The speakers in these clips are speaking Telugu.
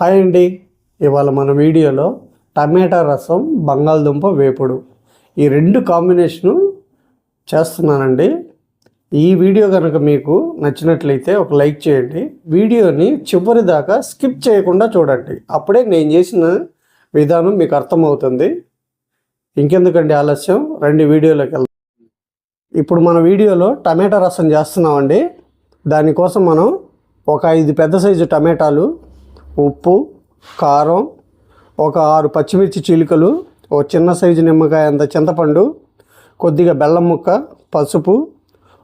హాయ్ అండి. ఇవాళ మన వీడియోలో టమాటా రసం బంగాళదుంప వేపుడు. ఈ రెండు కాంబినేషను చేస్తున్నానండి. ఈ వీడియో కనుక మీకు నచ్చినట్లయితే ఒక లైక్ చేయండి. వీడియోని చివరి దాకా స్కిప్ చేయకుండా చూడండి. అప్పుడే నేను చేసిన విధానం మీకు అర్థమవుతుంది. ఇంకెందుకండి ఆలస్యం? రెండు వీడియోలోకి వెళ్దాం. ఇప్పుడు మన వీడియోలో టమాటా రసం చేస్తున్నామండి. దానికోసం మనం ఒక ఐదు పెద్ద సైజు టమాటాలు ఉప్పు కారం ఒక ఆరు పచ్చిమిర్చి చీలికలు ఒక చిన్న సైజు నిమ్మకాయ అంత చింతపండు కొద్దిగా బెల్లం ముక్క పసుపు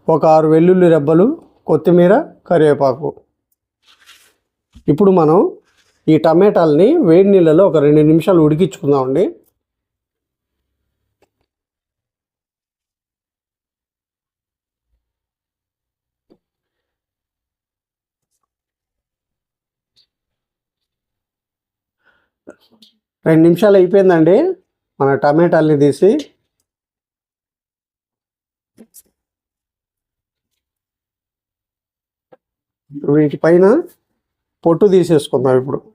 ఒక ఆరు వెల్లుల్లి రెబ్బలు కొత్తిమీర కరివేపాకు. ఇప్పుడు మనం ఈ టమాటాలని వేడి నీళ్ళలో ఒక రెండు నిమిషాలు ఉడికించుకుందామండి. రెండు నిమిషాలు అయిపోయిందండి. మన టమాటాలని తీసి వీటిపైన పొట్టు తీసేసుకుందాం ఇప్పుడు.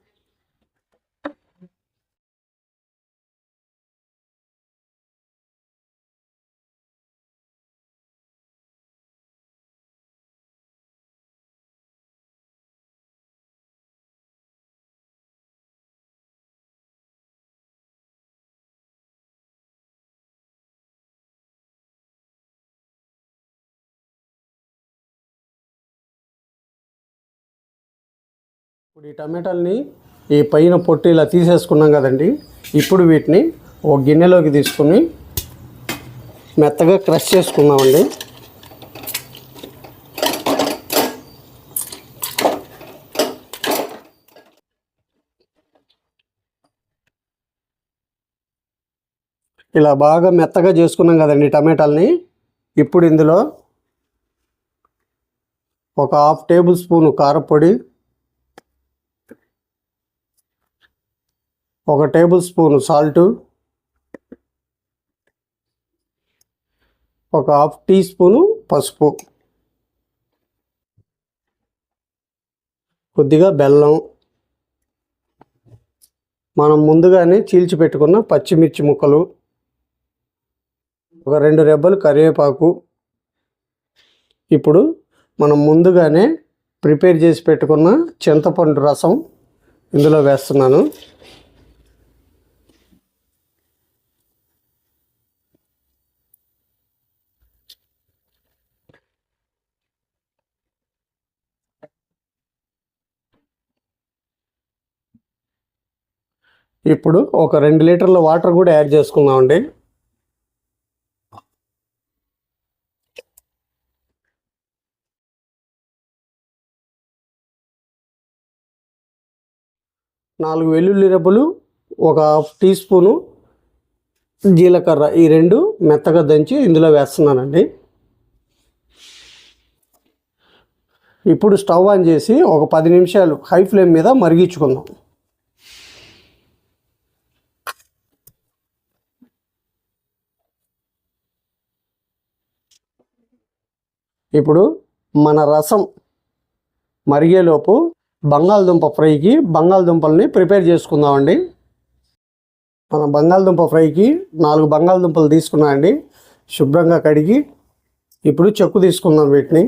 ఇప్పుడు ఈ టమాటాలని ఈ పైన పొట్టు ఇలా తీసేసుకున్నాం కదండి. ఇప్పుడు వీటిని ఒక గిన్నెలోకి తీసుకుని మెత్తగా క్రష్ చేసుకుందామండి. ఇలా బాగా మెత్తగా చేసుకున్నాం కదండి టమాటాలని. ఇప్పుడు ఇందులో ఒక హాఫ్ టేబుల్ స్పూన్ కారపొడి ఒక టేబుల్ స్పూన్ సాల్ట్ ఒక హాఫ్ టీ స్పూను పసుపు కొద్దిగా బెల్లం. మనం ముందుగానే చీల్చి పెట్టుకున్న పచ్చిమిర్చి ముక్కలు ఒక రెండు రెబ్బలు కరివేపాకు. ఇప్పుడు మనం ముందుగానే ప్రిపేర్ చేసి పెట్టుకున్న చింతపండు రసం ఇందులో వేస్తున్నాను. ఇప్పుడు ఒక రెండు లీటర్ల వాటర్ కూడా యాడ్ చేసుకుందామండి. నాలుగు వెల్లుల్లి రెబ్బలు ఒక హాఫ్ టీ స్పూను జీలకర్ర ఈ రెండు మెత్తగా దంచి ఇందులో వేస్తున్నానండి. ఇప్పుడు స్టవ్ ఆన్ చేసి ఒక పది నిమిషాలు హై ఫ్లేమ్ మీద మరిగించుకుందాం. ఇప్పుడు మన రసం మరిగేలోపు బంగాళదుంప ఫ్రైకి బంగాళదుంపల్ని ప్రిపేర్ చేసుకుందామండి. మన బంగాళదుంప ఫ్రైకి నాలుగు బంగాళదుంపలు తీసుకున్నామండి శుభ్రంగా కడిగి ఇప్పుడు చెక్కు తీసుకుందాం వీటిని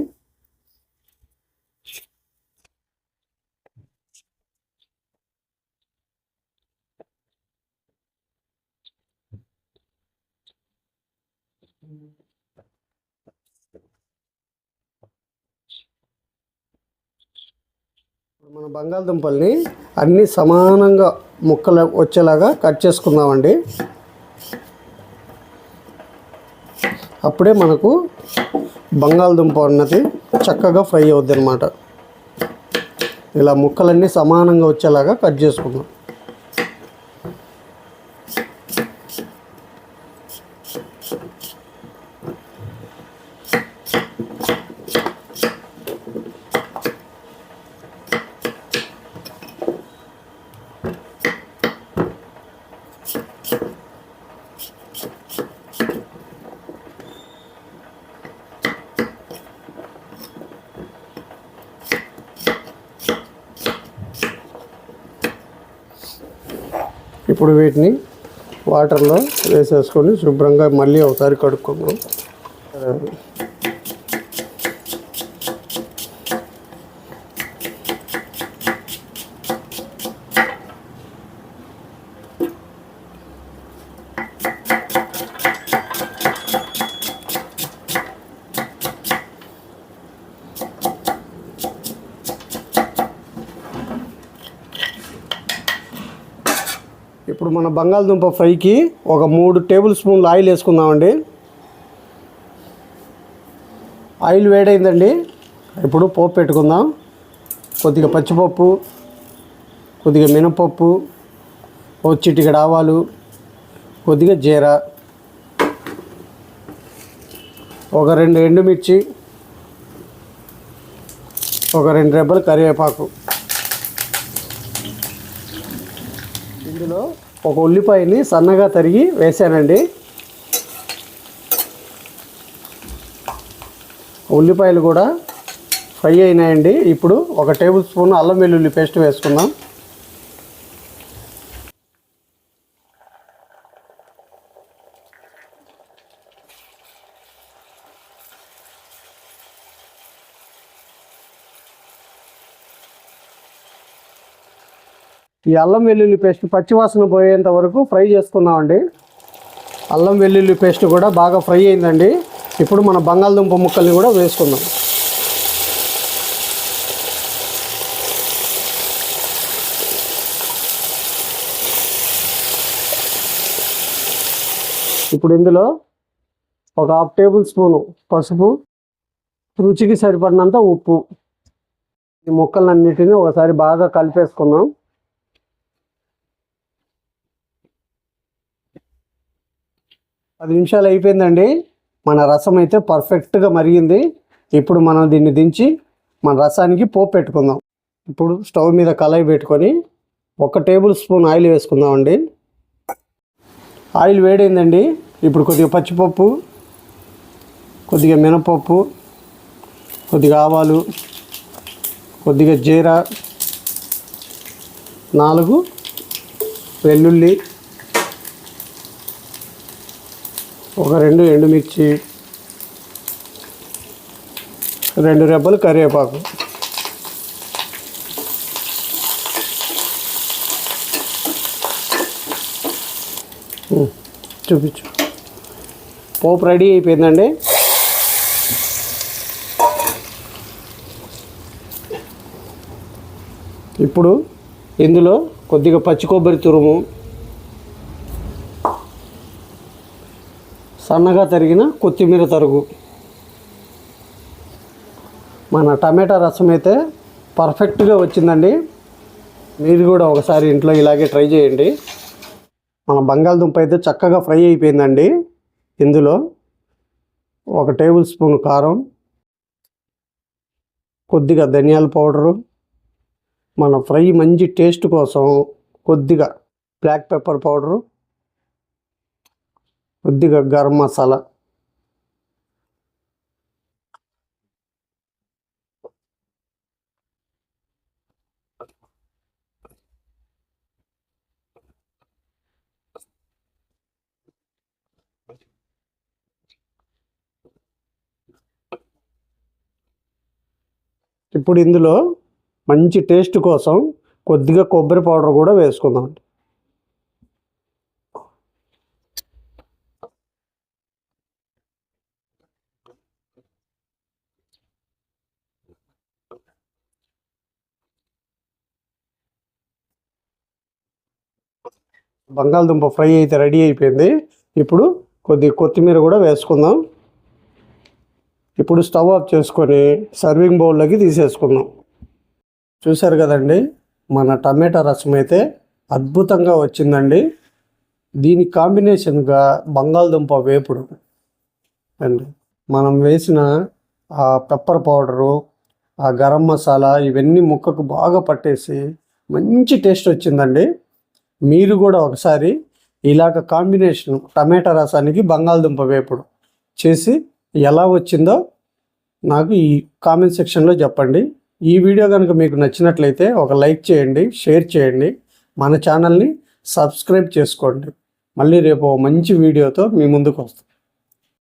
మన బంగాళదుంపల్ని అన్ని సమానంగా ముక్కలు వచ్చేలాగా కట్ చేసుకుందామండి. అప్పుడే మనకు బంగాళదుంప అన్నది చక్కగా ఫ్రై అవుద్ది అనమాట ఇలా ముక్కలన్నీ సమానంగా వచ్చేలాగా కట్ చేసుకుందాం. ఇప్పుడు వీటిని వాటర్లో వేసేసుకొని శుభ్రంగా మళ్ళీ ఒకసారి కడుక్కుందాం ఇప్పుడు మన బంగాళదుంప ఫ్రైకి ఒక మూడు టేబుల్ స్పూన్లు ఆయిల్ వేసుకుందామండి. ఆయిల్ వేడైందండి. ఇప్పుడు పోపు పెట్టుకుందాం. కొద్దిగా పచ్చిపప్పు కొద్దిగా మినపప్పు ఓ చిటికడ ఆవాలు కొద్దిగా జీర ఒక రెండు ఎండుమిర్చి ఒక రెండు రెబ్బలు కరివేపాకు. ఇందులో ఒక ఉల్లిపాయని సన్నగా తరిగి వేసానండి. ఉల్లిపాయలు కూడా ఫ్రై అయినాయండి. ఇప్పుడు ఒక టేబుల్ స్పూన్ అల్లం వెల్లుల్లి పేస్ట్ వేసుకుందాం. ఈ అల్లం వెల్లుల్లి పేస్ట్ పచ్చివాసన పోయేంత వరకు ఫ్రై చేసుకుందామండి. అల్లం వెల్లుల్లి పేస్ట్ కూడా బాగా ఫ్రై అయిందండి. ఇప్పుడు మన బంగాళదుంప ముక్కల్ని కూడా వేసుకుందాం. ఇప్పుడు ఇందులో ఒక హాఫ్ టేబుల్ స్పూను పసుపు రుచికి సరిపడినంత ఉప్పు. ఈ ముక్కలన్నిటిని ఒకసారి బాగా కలిపేసుకుందాం. పది నిమిషాలు అయిపోయిందండి. మన రసం అయితే పర్ఫెక్ట్గా మరిగింది. ఇప్పుడు మనం దీన్ని దించి మన రసానికి పోపు పెట్టుకుందాం. ఇప్పుడు స్టవ్ మీద కళాయి పెట్టుకొని ఒక టేబుల్ స్పూన్ ఆయిల్ వేసుకుందామండి. ఆయిల్ వేడైందండి. ఇప్పుడు కొద్దిగా పచ్చిపప్పు కొద్దిగా మినపప్పు కొద్దిగా ఆవాలు కొద్దిగా జీరా నాలుగు వెల్లుల్లి ఒక రెండు ఎండుమిర్చి రెండు రెబ్బలు కరివేపాకు. చూపించు. పోపు రెడీ అయిపోయిందండి. ఇప్పుడు ఇందులో కొద్దిగా పచ్చి కొబ్బరి తురుము సన్నగా తరిగిన కొత్తిమీర తరుగు. మన టమాటా రసం అయితే పర్ఫెక్ట్గా వచ్చిందండి. మీరు కూడా ఒకసారి ఇంట్లో ఇలాగే ట్రై చేయండి. మన బంగాళదుంప అయితే చక్కగా ఫ్రై అయిపోయిందండి. ఇందులో ఒక టేబుల్ స్పూన్ కారం కొద్దిగా ధనియాల పౌడరు. మన ఫ్రై మంచి టేస్ట్ కోసం కొద్దిగా బ్లాక్ పెప్పర్ పౌడరు కొద్దిగా గరం మసాలా. ఇప్పుడు ఇందులో మంచి టేస్ట్ కోసం కొద్దిగా కొబ్బరి పౌడర్ కూడా వేసుకుందాం బంగాళదుంప ఫ్రై అయితే రెడీ అయిపోయింది. ఇప్పుడు కొద్ది కొత్తిమీర కూడా వేసుకుందాం. ఇప్పుడు స్టవ్ ఆఫ్ చేసుకొని సర్వింగ్ బౌల్లోకి తీసేసుకుందాం. చూశారు కదండి మన టమాటా రసం అయితే అద్భుతంగా వచ్చిందండి. దీని కాంబినేషన్గా బంగాళదుంప వేపుడు అండి. మనం వేసిన ఆ పెప్పర్ పౌడరు ఆ గరం మసాలా ఇవన్నీ ముక్కకు బాగా పట్టేసి మంచి టేస్ట్ వచ్చిందండి. మీరు కూడా ఒకసారి ఇలాగ కాంబినేషన్ టమాటా రసానికి బంగాళదుంప వేపుడు చేసి ఎలా వచ్చిందో నాకు ఈ కామెంట్ సెక్షన్లో చెప్పండి. ఈ వీడియో కనుక మీకు నచ్చినట్లయితే ఒక లైక్ చేయండి షేర్ చేయండి మన ఛానల్ని సబ్స్క్రైబ్ చేసుకోండి. మళ్ళీ రేపు మంచి వీడియోతో మీ ముందుకు వస్తాం.